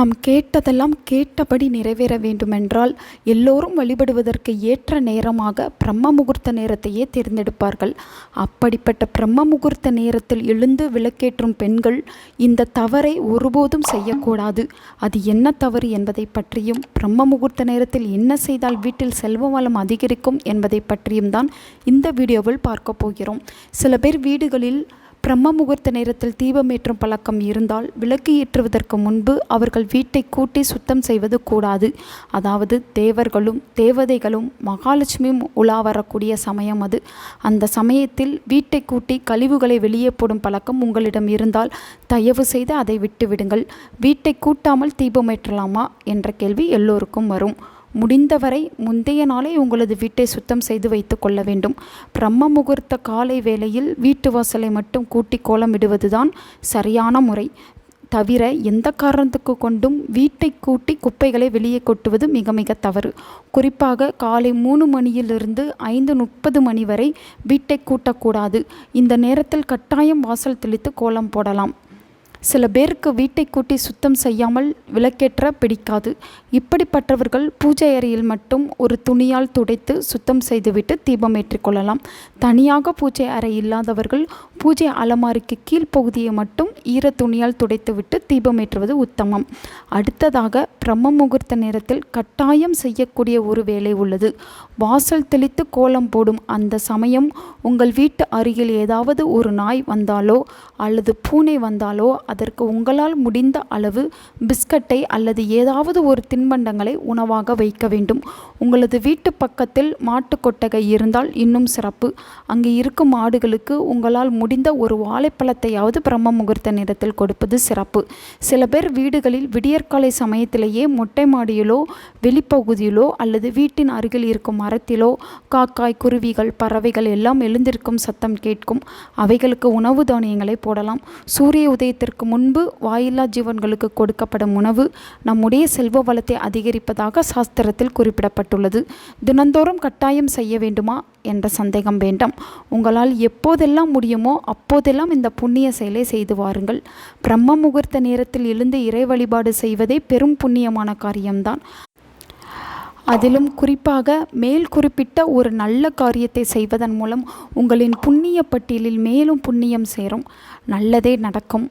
நாம் கேட்டதெல்லாம் கேட்டபடி நிறைவேற வேண்டுமென்றால் எல்லோரும் வழிபடுவதற்கு ஏற்ற நேரமாக பிரம்ம முகூர்த்த நேரத்தையே தேர்ந்தெடுப்பார்கள். அப்படிப்பட்ட பிரம்ம முகூர்த்த நேரத்தில் எழுந்து விளக்கேற்றும் பெண்கள் இந்த தவறை ஒருபோதும் செய்யக்கூடாது. அது என்ன தவறு என்பதை பற்றியும் பிரம்ம முகூர்த்த நேரத்தில் என்ன செய்தால் வீட்டில் செல்வ வளம் அதிகரிக்கும் என்பதை பற்றியும் தான் இந்த வீடியோவில் பார்க்க போகிறோம். சில பேர் வீடுகளில் பிரம்ம முகூர்த்த நேரத்தில் தீபமேற்றும் பழக்கம் இருந்தால் விளக்கு ஏற்றுவதற்கு முன்பு அவர்கள் வீட்டை கூட்டி சுத்தம் செய்வது கூடாது. அதாவது தேவர்களும் தேவதைகளும் மகாலட்சுமியும் உலா வரக்கூடிய சமயம் அது. அந்த சமயத்தில் வீட்டை கூட்டி கழிவுகளை வெளியே போடும் பழக்கம் உங்களிடம் இருந்தால் தயவு செய்து அதை விட்டுவிடுங்கள். வீட்டை கூட்டாமல் தீபமேற்றலாமா? என்ற கேள்வி எல்லோருக்கும் வரும். முடிந்தவரை முந்தைய நாளே உங்களது வீட்டை சுத்தம் செய்து வைத்து கொள்ள வேண்டும். பிரம்ம முகூர்த்த காலை வேளையில் வீட்டு வாசலை மட்டும் கூட்டி கோலமிடுவதுதான் சரியான முறை. தவிர எந்த காரணத்துக்கு கொண்டும் வீட்டை கூட்டி குப்பைகளை வெளியே கொட்டுவது மிக மிக தவறு. குறிப்பாக காலை மூணு மணியிலிருந்து ஐந்து முப்பது மணி வரை வீட்டை கூட்டக்கூடாது. இந்த நேரத்தில் கட்டாயம் வாசல் தெளித்து கோலம் போடலாம். சில பேருக்கு வீட்டை கூட்டி சுத்தம் செய்யாமல் விளக்கேற்ற பிடிக்காது. இப்படிப்பட்டவர்கள் பூஜை அறையில் மட்டும் ஒரு துணியால் துடைத்து சுத்தம் செய்துவிட்டு தீபம் ஏற்றிக்கொள்ளலாம் தனியாக பூஜை அறை இல்லாதவர்கள் பூஜை அலமாரிக்கு கீழ்ப்பகுதியை மட்டும் ஈர துணியால் துடைத்துவிட்டு தீபம் ஏற்றுவது உத்தமம். அடுத்ததாக பிரம்ம முகூர்த்த நேரத்தில் கட்டாயம் செய்யக்கூடிய ஒரு வேலை உள்ளது. வாசல் தெளித்து கோலம் போடும் அந்த சமயம் உங்கள் வீட்டு அருகில் ஏதாவது ஒரு நாய் வந்தாலோ அல்லது பூனை வந்தாலோ அதற்கு உங்களால் முடிந்த அளவு பிஸ்கட்டை அல்லது ஏதாவது ஒரு தின்பண்டங்களை உணவாக வைக்க வேண்டும். உங்களது வீட்டு பக்கத்தில் மாட்டு கொட்டகை இருந்தால் இன்னும் சிறப்பு. அங்கு இருக்கும் மாடுகளுக்கு உங்களால் முடிந்த ஒரு வாழைப்பழத்தையாவது பிரம்ம முகூர்த்த நேரத்தில் கொடுப்பது சிறப்பு. சில பேர் வீடுகளில் விடியற்காலை சமயத்திலேயே மொட்டை மாடியிலோ வெளிப்பகுதியிலோ அல்லது வீட்டின் அருகில் இருக்கும் மரத்திலோ காக்காய் குருவிகள் பறவைகள் எல்லாம் எழுந்திருக்கும் சத்தம் கேட்கும். அவைகளுக்கு உணவு தானியங்களை போடலாம். சூரிய உதயத்திற்கு முன்பு வாயில்லா ஜீவன்களுக்கு கொடுக்கப்படும் உணவு நம்முடைய செல்வ வளத்தை அதிகரிப்பதாக சாஸ்திரத்தில் குறிப்பிடப்பட்டுள்ளது. தினந்தோறும் கட்டாயம் செய்ய வேண்டுமா என்ற சந்தேகம் வேண்டாம். உங்களால் எப்போதெல்லாம் முடியுமோ அப்போதெல்லாம் இந்த புண்ணிய செயலை செய்து வாருங்கள். பிரம்ம முகூர்த்த நேரத்தில் எழுந்து இறை வழிபாடு செய்வதே பெரும் புண்ணியமான காரியம்தான். அதிலும் குறிப்பாக மேல் குறிப்பிட்ட ஒரு நல்ல காரியத்தை செய்வதன் மூலம் உங்களின் புண்ணிய பட்டியலில் மேலும் புண்ணியம் சேரும். நல்லதே நடக்கும்.